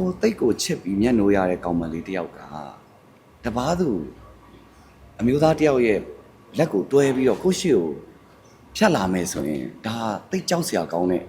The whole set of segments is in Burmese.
ကိုတိတ်ကိုချစ်ပြီးမျက်နှိုးရတဲ့ကောင်မလေးတစ်ယောက်ကတပားသူအမျိုးသားတစ်ယောက်ရဲ့လက်ကိုတွဲပြီးတော့ကိုယ့်ရှိကိုဖြတ်လာမယ်ဆိုရင်ဒါတိတ်ကြောက်စရာကောင်းတဲ့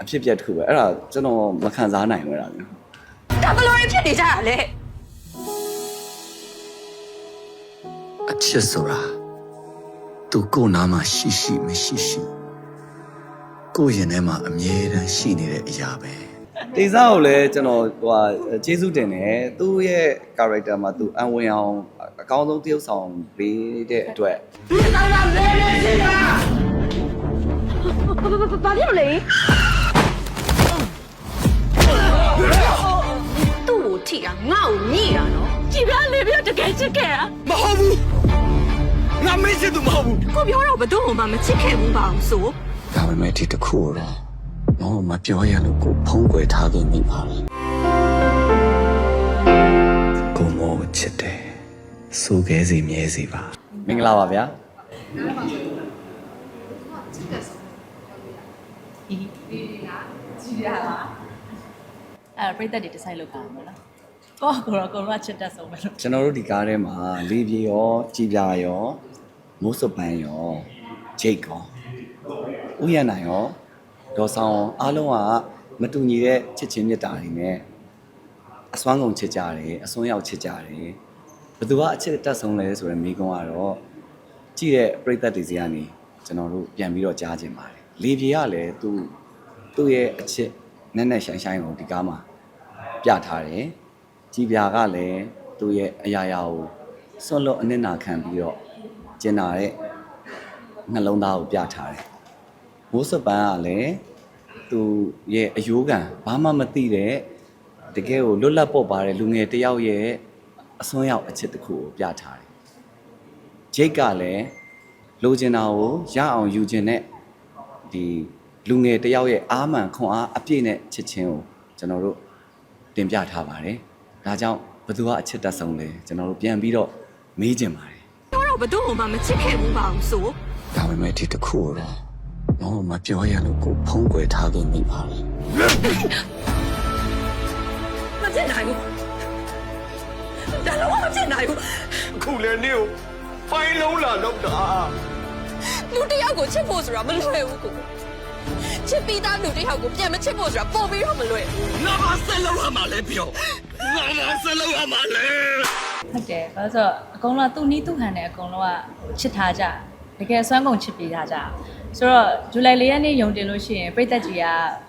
အဖြစ်အပျက်တစ်ခုပဲအဲ့ဒါကျွန်တော်မခံစားနိုင်ဘူးအဲ့ဒါမျိုးဒါဘလို့ရဖြစ်နေကြတာလဲအချစ်ဆိုတာသူကိုယ်နာမှာရှိရှိမရှိရှိကိုယ့်ရင်ထဲမှာအမြဲတမ်းရှိနေတဲ့အရာပဲ တေစားကိုလည်းကျွန်တော်ဟိုဟာကျေးဇူးတင်တယ်သူ့ရဲ့ character မှာသူအံဝင်အောင်အကောင်းဆုံးတရုပ်ဆောင်ပေးတဲ့အတွက်ဘာဖြစ်လို့လဲသူ့ကိုထိတာငါ့ကိုညိတာနော်ကြည်ပြလေပြတကယ်ချစ်ခဲ့တာမဟုတ်ဘူးငါမင်းချစ်သူမဟုတ်ဘူးကိုပြောတော့ဘယ်သူ့မှမချစ်ခဲ့ဘူးပါအောင်ဆိုဒါပေမဲ့ဒီတစ်ခုတော့ တော့မပြောရလို့ကိုဖုံးကွယ်ထားခဲ့မိပါလေကိုမောချစ်တယ်စိုးခဲစီမြဲစီပါမင်္ဂလာပါဗျာအဲ့တော့ပြိသက်တွေ decide လုပ်ပါမယ်နော်ကိုကကိုတော့ကိုတော့ချစ်တတ်ဆုံးပဲလို့ကျွန်တော်တို့ဒီကားထဲမှာလေးပြေရောကြည်ပြာရောမိုးစပန်ရောဂျိတ်ကောဥယျာဉ်နိုင်ရော ဒေါ်ဆောင်ရောအားလုံးကမတူညီတဲ့ချစ်ချင်းမြတ်တာတွေနဲ့အစွမ်းကုန်ချစ်ကြတယ်အစွန်းရောက်ချစ်ကြတယ်ဘယ်သူကအချစ်တတ်ဆုံးလဲဆိုတော့မိကုန်းကတော့ကြည့်တဲ့ပြိသက်တွေစီကနေကျွန်တော်တို့ပြန်ပြီးတော့ကြားခြင်းပါတယ်လေးပြေကလည်းသူသူ့ရဲ့အချစ်နဲ့နဲ့ဆိုင်ဆိုင်ကိုဒီကားမှာပြထားတယ်ကြည်ပြာကလည်းသူ့ရဲ့အရာရာကိုစွန့်လွတ်အနစ်နာခံပြီးတော့ကျင်နာတဲ့နှလုံးသားကိုပြထားတယ်။ မိုးစပန်းကလည်းသူ့ရဲ့အယိုးခံဘာမှမသိတဲ့တကယ်ကိုလွတ်လပ်ပေါ့ပါတဲ့လူငယ်တစ်ယောက်ရဲ့အစွန်းရောက်အချစ်တစ်ခုကိုပြထားတယ်။ဂျိတ်ကလည်းလိုချင်တာကိုရအောင်ယူခြင်းနဲ့ဒီလူငယ်တစ်ယောက်ရဲ့အားမှန်ခွန်အားအပြည့်နဲ့ချစ်ချင်းကိုကျွန်တော်တို့တင်ပြထားပါတယ်။ဒါကြောင့်ဘသူကအချစ်တက်ဆုံးလဲကျွန်တော်တို့ပြန်ပြီးတော့မေးကြပါတယ်ပြောတော့ဘယ်သူ့မှမချစ်ခဲ့ဘူးပါအောင်ဆိုဒါပေမဲ့ဒီတစ်ခုတော့ တော့မပြောရလို့ကိုဖုံးကွယ်ထားခဲ့မိပါလေမချစ်နိုင်ဘူးဒါလုံးဝမချစ်နိုင်ဘူးအခုလေနေကိုဖိုင်းလုံးလာလောက်တာလူတစ်ယောက်ကိုချစ်ဖို့ဆိုတာမလွယ်ဘူးကိုချစ်ပြီးသားလူတစ်ယောက်ကိုပြန်မချစ်ဖို့ဆိုတာပို့ပြီးတော့မလွယ်ဘူးငါမဆက်လောက်ရမှာလဲပြောငါမဆက်လောက်ရမှာလဲဟုတ်တယ်ဘာလို့ဆိုတော့အကုန်လုံးကသူ့နီးသူ့ဟန်နဲ့အကုန်လုံးကချစ်ထားကြတကယ်ဆွမ်းကုန်ချစ်ပေးထားကြ ဆိုတော့ဇူလိုင်၄ရက်နေ့ယုံတင်လို့ရှိရင်ပြိသက်ကြီးက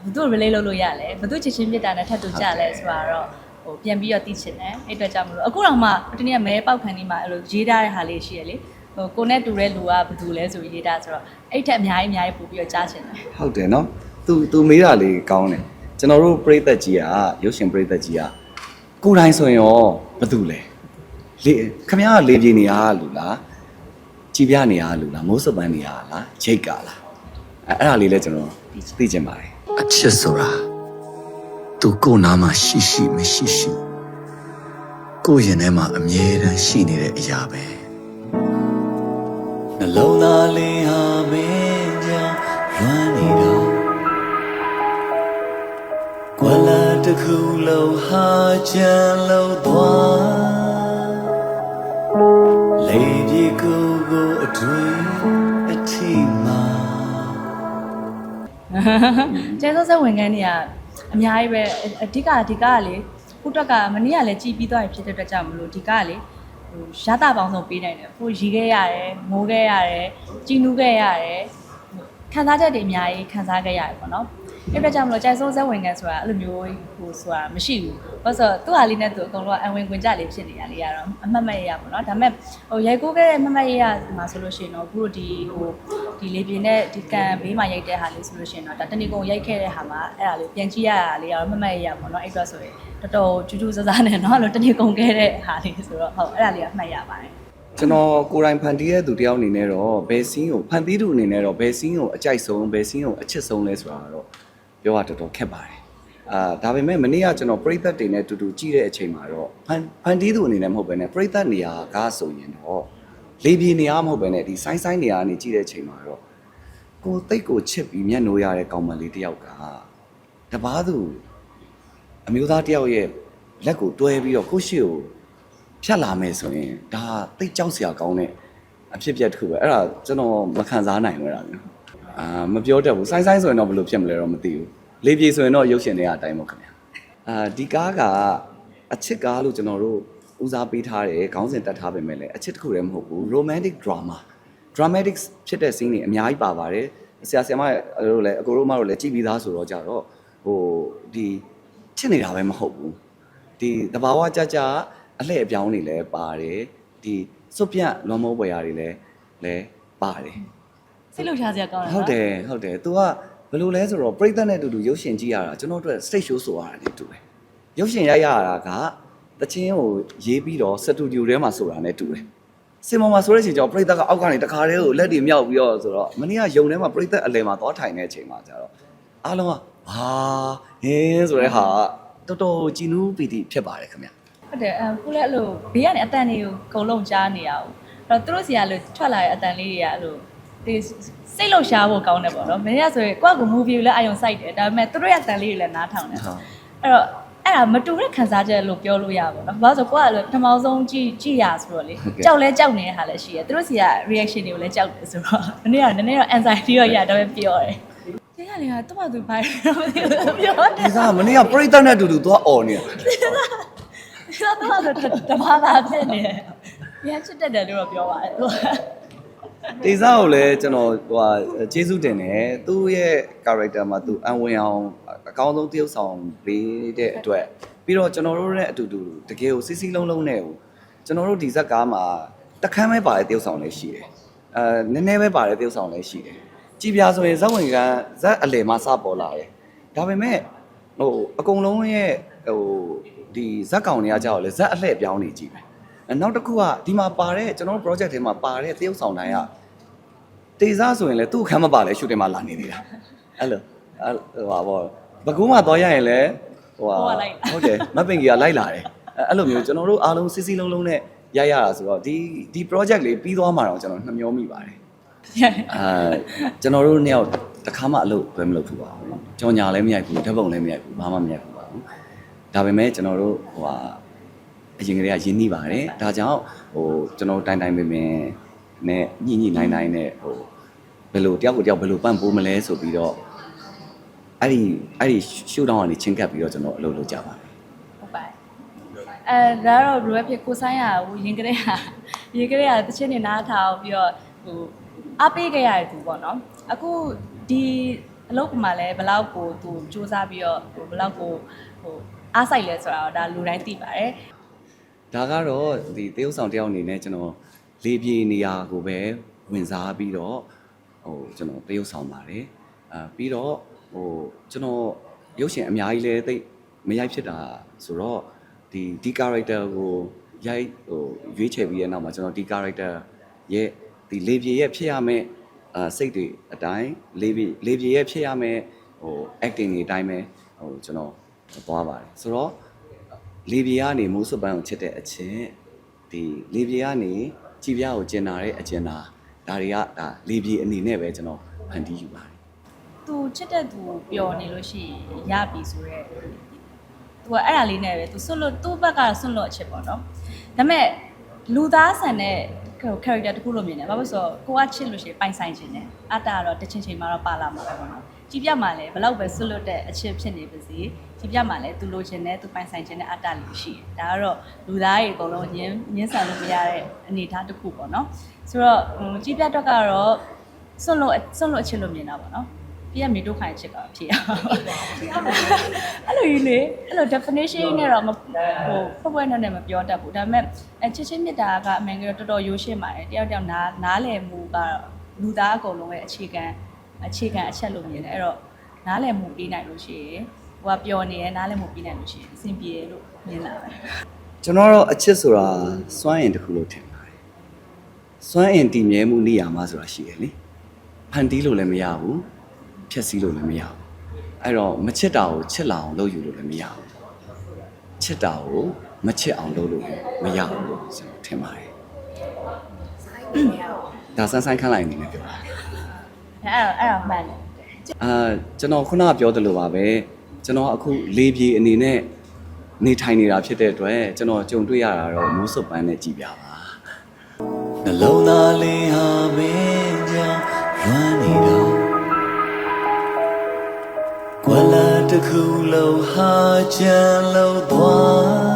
ဘသူ့ relate လုပ်လို့ရလဲဘသူ့ချစ်ချင်းမြတ်တာနဲ့ထပ်တူကြလဲဆိုတာတော့ဟိုပြန်ပြီးတော့သိချင်တယ်အဲ့အတွက်ကြောင့်မလို့အခုတော့မှတနေ့ကမဲပေါက်ခံနေမှာအဲ့လိုရေးထားတဲ့ဟာလေးရှိရလေဟိုကိုနဲ့တူတဲ့လူကဘသူလဲဆိုရေးထားဆိုတော့အဲ့ထက်အများကြီးအများကြီးပို့ပြီးတော့ကြားချင်တယ်။ဟုတ်တယ်နော်။ तू तू မေးတာလေးကောင်းတယ်။ကျွန်တော်တို့ပြိသက်ကြီးကရုပ်ရှင်ပြိသက်ကြီးကကိုယ်တိုင်ဆိုရင်ရောဘသူလဲ။လေခမရကလေပြေနေရလူလား။ ကြည်ပြနေရလူလား။မိုးစပန်းနေရလား။ဂျိတ်ကလား။အဲအဲ့ဒါလေးလည်းကျွန်တော်သိချင်ပါတယ်အချစ်ဆိုတာသူကိုယ်နာမှာရှိရှိမရှိရှိကိုယ့်ရင်ထဲမှာအမြဲတမ်းရှိနေတဲ့အရာပဲ။နှလုံးသားလေးဟာမင်းကြောင့်လွမ်းနေတော့ကွာလာတစ်ခုလုံးဟာချမ်းလို့ ကျဲစောစက်ဝင်ခန်းတွေကအများကြီးပဲအအဓိကအဓိကကလေခုတွက်ကမနေ့ကလည်းကြည်ပြီးသွားပြီဖြစ်တဲ့အတွက်ကြောင့်မလို့ဒီကကလေဟိုရတာပေါင်းဆုံးပေးနိုင်တယ်ဟိုရီခဲ့ရတယ်မိုးခဲ့ရတယ်ကြည်နူးခဲ့ရတယ်ဟိုခံစားချက်တွေအများကြီးခံစားခဲ့ရတယ်ပေါ့နော် အဲ့အတွက်ကြောင့်မလို့ကျဲစောစက်ဝင်ခန်းဆိုတာအဲ့လိုမျိုးဟိုဆိုတာမရှိဘူးဘာလို့ဆိုတော့သူ့ဟာလေးနဲ့သူအကုန်လုံးကအဝင်ခွင်ကြလေးဖြစ်နေရလေရတော့အမှတ်မဲ့ရရပေါ့နော်ဒါပေမဲ့ဟိုရိုက်ကိုးခဲ့တဲ့အမှတ်မဲ့ရရမှာဆိုလို့ရှိရင်တော့အခုတို့ဒီဟိုဒီလေပြင်းနဲ့ဒီကန်ဘေးမှာရိုက်တဲ့ဟာလေးဆိုလို့ရှိရင်တော့ဒါတဏီကုံရိုက်ခဲ့တဲ့ဟာမှာအဲ့ဒါလေးပြန်ကြည့်ရတာလေးရတော့မှတ်မဲ့ရရပေါ့နော်အဲ့အတွက်ဆိုရင်တော်တော်ကျူးကျူးဆဆနဲ့နော်အဲ့လိုတဏီကုံခဲ့တဲ့ဟာလေးဆိုတော့ဟုတ်အဲ့ဒါလေးကမှတ်ရပါတယ်ကျွန်တော်ကိုယ်တိုင်ဖန်တီးတဲ့သူတယောက်အနေနဲ့တော့ဘယ်စင်းကိုဖန်တီးသူအနေနဲ့တော့ဘယ်စင်းကိုအကြိုက်ဆုံးဘယ်စင်းကိုအချစ်ဆုံးလဲဆိုတာတော့ ပြောရတော်တော်ခက်ပါတယ်အာဒါပေမဲ့မနေ့ကကျွန်တော်ပြိသက်တွေနဲ့တူတူကြည့်တဲ့အချိန်မှာတော့ဖန်ဖန်တီးသူအနေနဲ့မဟုတ်ဘဲနဲ့ပြိသက်နေရာကဆိုရင်တော့လေပြေနေရာမဟုတ်ဘဲနဲ့ဒီဆိုင်းဆိုင်းနေရာကနေကြည့်တဲ့အချိန်မှာတော့ကိုယ်တိတ်ကိုချစ်ပြီးမျက်နှိုးရတဲ့ကောင်မလေးတယောက်ကတပားသူအမျိုးသားတယောက်ရဲ့လက်ကိုတွဲပြီးတော့ကိုယ့်ရှေ့ကိုဖြတ်လာမယ်ဆိုရင်ဒါသိပ်ကြောက်စရာကောင်းတဲ့အဖြစ်အပျက်တစ်ခုပဲအဲ့ဒါကျွန်တော်မခံစားနိုင်ဘူးအဲ့ဒါမျိုး အာမပြောတတ်ဘူးစိုင်းစိုင်းဆိုရင်တော့ဘယ်လိုဖြစ်မလဲတော့မသိဘူးလေးပြေဆိုရင်တော့ရုပ်ရှင်တွေကအတိုင်းပေါ့ခင်ဗျာအာဒီကားကအချစ်ကားလို့ကျွန်တော်တို့ဦးစားပေးထားတယ်ခေါင်းစဉ်တက်ထားပေမဲ့လည်းအချစ်တစ်ခုတည်းမဟုတ်ဘူး romantic drama dramatic ဖြစ်တဲ့ scene တွေအများကြီးပါပါတယ်ဆရာဆရာမတို့လည်းအကိုတို့မတို့လည်းကြည်ပြီးသားဆိုတော့ကြတော့ဟိုဒီချစ်နေတာပဲမဟုတ်ဘူးဒီတဘာဝကြကြအလှည့်အပြောင်းတွေလည်းပါတယ်ဒီစွတ်ပြတ်လွန်မိုးပွဲရာတွေလည်းလည်းပါတယ် စိတ်လှုပ်ရှားစရာကောင်းတယ် ဟုတ်တယ်ဟုတ်တယ် तू ကဘယ်လိုလဲဆိုတော့ပြိသက်နဲ့အတူတူရုပ်ရှင်ကြည့်ရတာကျွန်တော်တို့ stage show ဆိုရတာ ਨੇ တူတယ်ရုပ်ရှင်ရိုက်ရတာကတချင်းကိုရေးပြီးတော့စတူဒီယိုထဲမှာဆိုတာ ਨੇ တူတယ်စင်မော်မှာဆိုတဲ့အချိန်ကျတော့ပြိသက်ကအောက်ကနေတခါတည်းကိုလက်တွေမြောက်ပြီးတော့ဆိုတော့မနေ့ကယုံထဲမှာပြိသက်အလယ်မှာသွားထိုင်တဲ့အချိန်မှာကျတော့အားလုံးကဟာဟင်းဆိုတဲ့ဟာကတော်တော်ကြည်နူးပီတိဖြစ်ပါတယ်ခင်ဗျ ဟုတ်တယ်အခုလည်းအဲ့လိုဘေးကနေအတန်တွေကိုအကုန်လုံးကြားနေရအောင်အဲ့တော့သူတို့စီကလို့ထွက်လာတဲ့အတန်လေးတွေကအဲ့လို ဒီစိတ်လှုပ်ရှားဖို့ကောင်းတယ်ပေါ့နော်မင်းကဆိုရင်ကိုယ့်ကို movie ကိုလည်းအယုံစိုက်တယ်ဒါပေမဲ့သူတို့ရဲ့အတန်လေးတွေလည်းနားထောင်တယ်ဟုတ်အဲ့တော့အဲ့ဒါမတူတဲ့ခံစားချက်လို့ပြောလို့ရပါတော့။ဘာလို့ဆိုကိုကလည်းပထမဆုံးကြည့်ကြည့်ရဆိုတော့လေကြောက်လဲကြောက်နေတဲ့ဟာလည်းရှိရ။သူတို့စီက reaction တွေကိုလည်းကြောက်တယ်ဆိုတော့ဒီနေ့ကနည်းနည်းတော့ anxiety တော့ရတော့ပြောတယ်။ဒီကလေကသူ့ဘာသူဘာလို့မသိဘူးပြောတယ်ဒီစားမနေ့ကပြိသက်နဲ့အတူတူသွားអော်နေတာ။ဒီကတော့တဘာသာဖြစ်နေတယ်။ပြန်ချစ်တတ်တယ်လို့တော့ပြောပါတယ်သူက တေစားကိုလည်းကျွန်တော်ဟိုဟာကျေးဇူးတင်တယ်သူ့ရဲ့ character မှာသူအံဝင်အောင်အကောင်းဆုံးတရုပ်ဆောင်ပေးတဲ့အတွက်ပြီးတော့ကျွန်တော်တို့နဲ့အတူတူတကယ်ကိုစီစီလုံးလုံးနဲ့ကိုကျွန်တော်တို့ဒီဇက်ကားမှာတခမ်းပဲပါတဲ့တရုပ်ဆောင်လည်းရှိတယ်အဲနည်းနည်းပဲပါတဲ့တရုပ်ဆောင်လည်းရှိတယ်ကြည်ပြာဆိုရင်ဇက်ဝင်ကဇက်အလယ်မှာစပေါ်လာတယ်ဒါပေမဲ့ဟိုအကုန်လုံးရဲ့ဟိုဒီဇက်ကောင်တွေကကြောက်လေဇက်အလှည့်ပြောင်းနေကြည့်ပဲအဲ နောက်တစ်ခုကဒီမှာပါတဲ့ကျွန်တော်တို့ project ထဲမှာပါတဲ့တရုပ်ဆောင်တိုင်းကတေစားဆိုရင်လည်းသူ့ခမ်းမပါလဲရှူတင်မှာလာနေသေးတာအဲ့လိုအဲ့ဟိုပါဘောဘကူးမှသွားရရင်လည်းဟိုဟာဟုတ်တယ်မပင်ကြီးကလိုက်လာတယ်အဲ့အဲ့လိုမျိုးကျွန်တော်တို့အားလုံးစစ်စစ်လုံးလုံးနဲ့ရိုက်ရတာဆိုတော့ဒီဒီ project လေးပြီးသွားမှာတော့ကျွန်တော်နှမျောမိပါတယ်အာကျွန်တော်တို့နှစ်ယောက်တစ်ခါမှအလုပ်ပဲမလုပ်ဘူးပါဘူးကြောင်ညာလည်းမရိုက်ဘူးဓာတ်ပုံလည်းမရိုက်ဘူးဘာမှမရိုက်ဘူးပါဘူးဒါပေမဲ့ကျွန်တော်တို့ဟိုဟာ အရင်ကတည်းကရင်းနှီးပါတယ်ဒါကြောင့်ဟိုကျွန်တော်တို့တိုင်တိုင်ပင်ပင်နဲ့ညှိညှိနိုင်နိုင်နဲ့ဟိုဘယ်လိုတယောက်ကိုတယောက်ဘယ်လိုပန့်ပိုးမလဲဆိုပြီးတော့အဲ့ဒီအဲ့ဒီရှူတောင်းကနေချင်းကပ်ပြီးတော့ကျွန်တော်အလုပ်လုပ်ကြပါတယ်ဟုတ်ပါတယ်။အဲဒါတော့ဘယ်လိုပဲဖြစ်ကိုဆိုင်ရဟိုရင်ကလေးဟာရင်ကလေးဟာတချင်းနေနားထားပြီးတော့ဟိုအားပေးခဲ့ရတဲ့သူပေါ့နော်။အခုဒီအလုပ်ကမှလည်းဘယ်လောက်ကိုသူစူးစမ်းပြီးတော့ဟိုဘယ်လောက်ကိုဟိုအားစိုက်လဲဆိုတာတော့ဒါလူတိုင်းသိပါတယ်။ ဒါကတော့ဒီတရုပ်ဆောင်တယောက်အနေနဲ့ကျွန်တော်လေးပြေနေရာကိုပဲဝင်စားပြီးတော့ဟိုကျွန်တော်တရုပ်ဆောင်ပါတယ်အာပြီးတော့ဟိုကျွန်တော်ရုပ်ရှင်အများကြီးလဲသိပ်မရိုက်ဖြစ်တာဆိုတော့ဒီဒီ character ကိုရိုက်ဟိုရွေးချယ်ပြီးတဲ့နောက်မှာကျွန်တော်ဒီ character ရဲ့ဒီလေပြေရဲ့ဖြစ်ရမယ့်အာစိတ်တွေအတိုင်းလေပြေလေပြေရဲ့ဖြစ်ရမယ့်ဟို acting တွေအတိုင်းပဲဟိုကျွန်တော်သွားပါတယ်ဆိုတော့ လေပြေကနေမိုးစွပ်ပန်းကိုချစ်တဲ့အချင်းဒီလေပြေကနေကြည်ပြားကိုကျင်နာတဲ့အကျင်နာဒါတွေကဒါလေပြေအနေနဲ့ပဲကျွန်တော်ဖန်တီးယူပါတယ်သူချစ်တဲ့သူပျော်နေလို့ရှိရင်ရပြီဆိုတော့သူကအဲ့ဒါလေးနဲ့ပဲသူဆွတ်လို့သူ့ဘက်ကဆွတ်လို့အချစ်ပေါ့နော်ဒါပေမဲ့လူသားဆန်တဲ့ character တခုလို့မြင်တယ်ဘာလို့ဆိုတော့ကိုကချစ်လို့ရှိရင်ပိုင်ဆိုင်ခြင်းတယ်အတ္တကတော့တစ်ချင်းချင်းမှာတော့ပါလာမှာပဲပေါ့နော် ကြည်ပြမှာလည်းဘလောက်ပဲဆွတ်လို့တဲ့အချစ်ဖြစ်နေပါစေကြည်ပြမှာလည်းသူလိုချင်တဲ့သူပိုင်ဆိုင်ခြင်းတဲ့အတ္တလေးရှိတယ်ဒါကတော့လူသားတွေအကုန်လုံးညင်းညင်းဆန်လို့မရတဲ့အနေအထားတစ်ခုပေါ့နော်ဆိုတော့ဟိုကြည်ပြတော့ကတော့ဆွတ်လို့ဆွတ်လို့အချစ်လို့မြင်တာပေါ့နော်ပြည့်ရမေတို့ခိုင်ချစ်တာဖြစ်အောင်အဲ့လိုကြီးလေအဲ့လို definition နဲ့တော့မဟိုဖွယ်ဖွယ်နဲ့မပြောတတ်ဘူးဒါပေမဲ့အချစ်ချင်းမြတ်တာကအမှန်ကတော့တော်တော်ရိုးရှင်းပါတယ်တယောက်တယောက်နားနားလည်မှုကတော့လူသားအကုန်လုံးရဲ့အခြေခံ အခြေခံအချက်လို့မြင်တယ်အဲ့တော့နားလည်မှုပြီးနိုင်လို့ရှိရင်ဟိုကပျော်နေရနားလည်မှုပြီးနိုင်လို့ရှိရင်အဆင်ပြေတယ်လို့မြင်လာတယ်ကျွန်တော်တော့အချစ်ဆိုတာစွမ်းအင်တစ်ခုလို့ထင်ပါတယ်စွမ်းအင်တည်မြဲမှုနေရာမှာဆိုတာရှိတယ်လေဖန်တီးလို့လည်းမရဘူးဖြည့်ဆည်းလို့လည်းမရဘူးအဲ့တော့မချစ်တာကိုချစ်လာအောင်လုပ်ယူလို့လည်းမရဘူးချစ်တာကိုမချစ်အောင်လုပ်လို့လည်းမရဘူးလို့ကျွန်တော်ထင်ပါတယ်ဒါဆန်းဆန်းခန့်လိုက်အနေနဲ့ပြောတာ အဲ့တော့အဲ့တော့မှန်တယ်အာကျွန်တော်ခုနကပြောသလိုပါပဲကျွန်တော်အခုလေးပြေအနေနဲ့နေထိုင်နေတာဖြစ်တဲ့အတွက်ကျွန်တော်ကြုံတွေ့ရတာတော့မိုးစုပ်ပန်းနဲ့ကြည်ပြပါနှလုံးသားလေးဟာမင်းကြောင့်လွမ်းနေတော့ကွာလာတစ်ခုလုံးဟာချမ်းလို့သွား